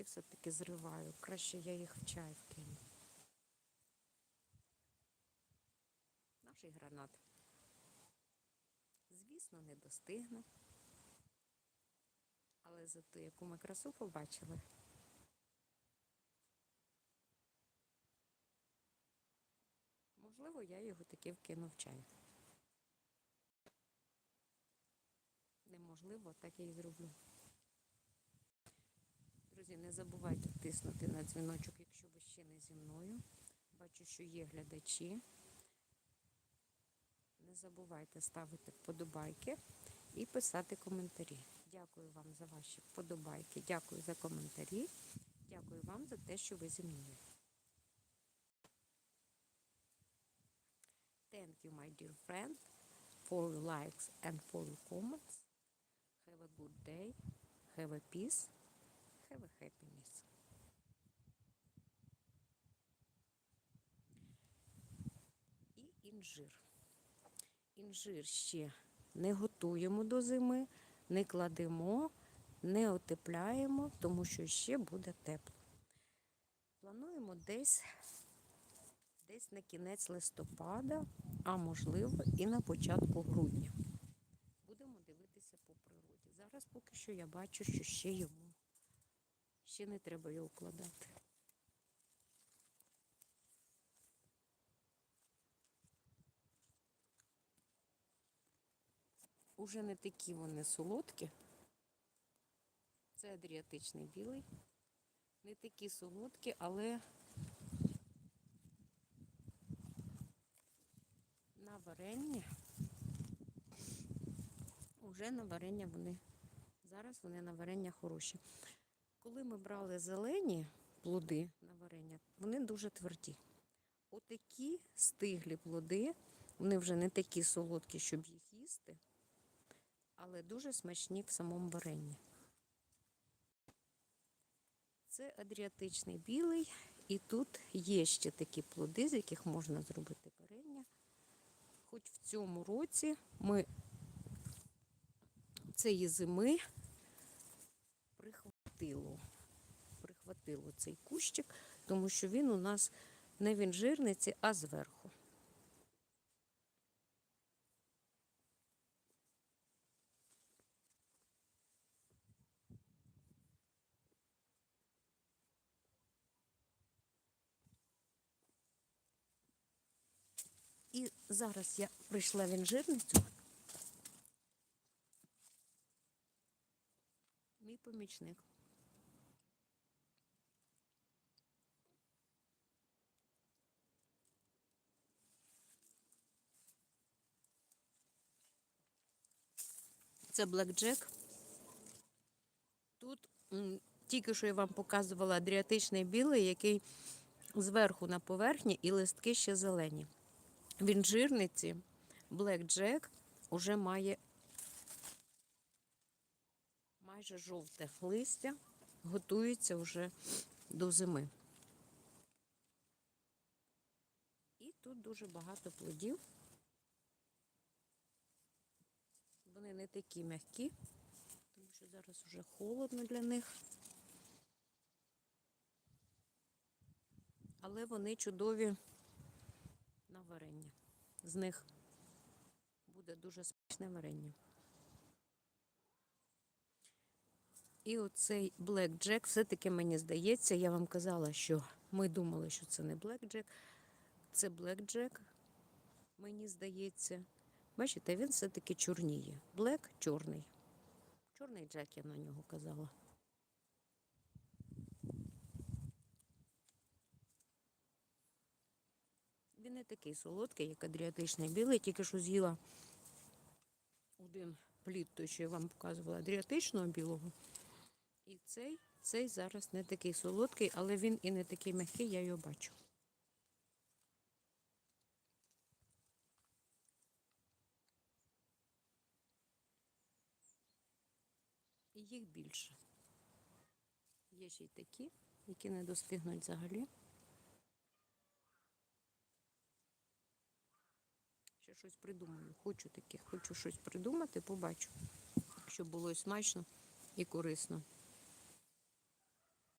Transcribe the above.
листочки все-таки зриваю. Краще я їх в чай вкину. Наш гранат. Звісно, не достигне. Але зато яку ми красу побачили. Можливо, я його таки вкину в чай. Неможливо, так я і зроблю. Друзі, не забувайте тиснути на дзвіночок, якщо ви ще не зі мною. Бачу, що є глядачі. Не забувайте ставити вподобайки і писати коментарі. Дякую вам за ваші вподобайки, дякую за коментарі, дякую вам за те, що ви зі мною. Thank you, my dear friend, for your likes and for your comments. Have a good day, have a peace, have a happiness. І інжир. Інжир ще не готуємо до зими, не кладемо, не отепляємо, тому що ще буде тепло. Плануємо десь, десь на кінець листопада, а можливо і на початку грудня. Будемо дивитися по природі. Зараз поки що я бачу, що ще йому ще не треба його вкладати. Уже не такі вони солодкі. Це адріатичний білий. Не такі солодкі, але на варення. Уже на варення вони. Зараз вони на варення хороші. Коли ми брали зелені плоди на варення, вони дуже тверді. Отакі стиглі плоди, вони вже не такі солодкі, щоб їх їсти, але дуже смачні в самому варенні. Це адріатичний білий, і тут є ще такі плоди, з яких можна зробити варення. Хоч в цьому році ми цієї зими прихватило, прихватило цей кущик, тому що він у нас не в інжирниці, а зверху. І зараз я прийшла в інжирницю. Мій помічник. Це блекджек. Тут тільки що я вам показувала адріатичний білий, який зверху на поверхні і листки ще зелені. В інжирниці Jack уже має майже жовте листя, готується вже до зими. І тут дуже багато плодів. Вони не такі м'які, тому що зараз вже холодно для них. Але вони чудові на варення. З них буде дуже смачне варення. І оцей Jack, все-таки мені здається, я вам казала, що ми думали, що це не Jack, це Jack, мені здається. Бачите, він все-таки чорніє. Black – чорний. Чорний Джек я на нього казала. Він не такий солодкий, як адріатичний білий, тільки що з'їла один плід, той, що я вам показувала, адріатичного білого. І цей, цей зараз не такий солодкий, але він і не такий м'який, я його бачу. І їх більше. Є ще й такі, які не достигнуть взагалі. Ще щось придумаю. Хочу таке, хочу щось придумати, побачу. Щоб було смачно і корисно.